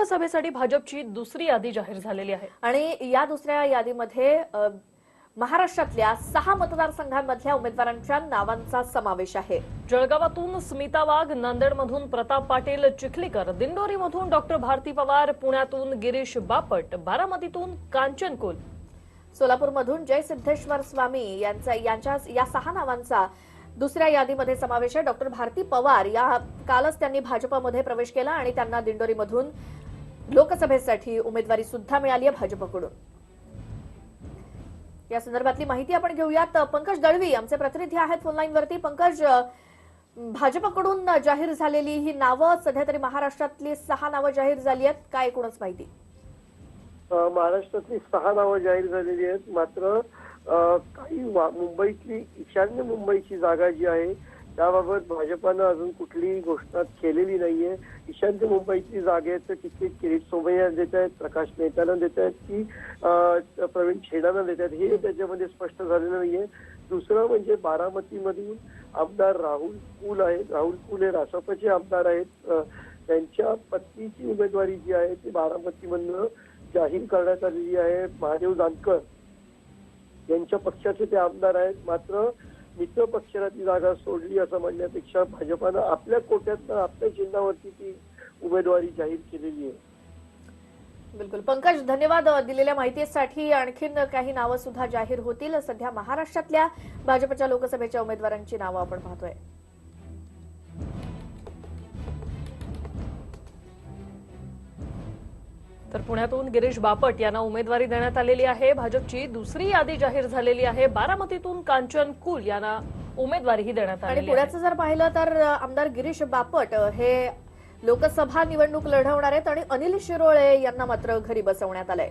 लोकसभेसाठी भाजपची दुसरी यादी जाहीर झालेली आहे. आणि या दुसऱ्या यादीमध्ये महाराष्ट्रातल्या सहा मतदारसंघांमधल्या उमेदवारांच्या नावांचा समावेश आहे. जळगावातून स्मिता वाघ नांदेडमधून प्रताप पाटील चिखलीकर दिंडोरीमधून डॉक्टर भारती पवार पुण्यातून गिरीश बापट बारामतीतून कांचन कुल. सोलापूरमधून जय सिद्धेश्वर स्वामी यांचा यांच्या या सहा नावांचा दुसऱ्या यादीमध्ये समावेश आहे. डॉक्टर भारती पवार या कालच त्यांनी भाजपमध्ये प्रवेश केला आणि त्यांना दिंडोरीमधून लोकसभेसाठी उमेदवारी सुद्धा मिळाली आहे भाजपकडून. या संदर्भातली माहिती आपण घेऊयात. पंकज दळवी आमचे प्रतिनिधी आहेत फोनलाईन वरती. पंकज भाजपकडून जाहीर झालेली ही नावं सध्या तरी महाराष्ट्रातली सहा नावं जाहीर झाली आहेत. काय एकूणच माहिती? महाराष्ट्रातली सहा नावं जाहीर झालेली आहेत. मात्र काही मुंबईतली ईशान्य मुंबईची जागा जी आहे त्याबाबत भाजपानं अजून कुठलीही घोषणा केलेली नाहीये. ईशान्य मुंबईची जागेचं तिकीट किरीट सोमय्या देत आहेत प्रकाश मेहताना देत आहेत की प्रवीण छेडाना देत आहेत. हे त्याच्यामध्ये स्पष्ट झालेलं नाहीये. दुसरं म्हणजे बारामतीमधून आमदार राहुल कुल आहेत. राहुल कुल हे रासपचे आमदार आहेत. त्यांच्या पत्नीची उमेदवारी जी आहे ती बारामतीमधनं जाहीर करण्यात आलेली आहे. महादेव जानकर यांच्या पक्षाचे ते आमदार आहेत. मात्र मित्र पक्षाला ती जागा सोडली असं म्हणण्यापेक्षा भाजपानं आपल्या कोट्यात आपल्या चिन्हावरती ती उमेदवारी जाहीर केलेली आहे. बिलकुल. पंकज धन्यवाद दिलेल्या माहितीसाठी. आणखीन काही नावं सुद्धा जाहीर होतील. सध्या महाराष्ट्रातल्या भाजपच्या लोकसभेच्या उमेदवारांची नावं आपण पाहतोय. तर पुण्यातून गिरीश बापट यांना उमेदवारी देण्यात आलेली आहे. भाजपची दुसरी यादी जाहीर झालेली आहे. बारामतीतून कांचन कुल यांना उमेदवारीही देण्यात आणि आलेली आहे. पुण्याचं जर पाहिलं तर आमदार गिरीश बापट हे लोकसभा निवडणूक लढवणार आहेत आणि अनिल शिरोळे यांना मात्र घरी बसवण्यात आलंय.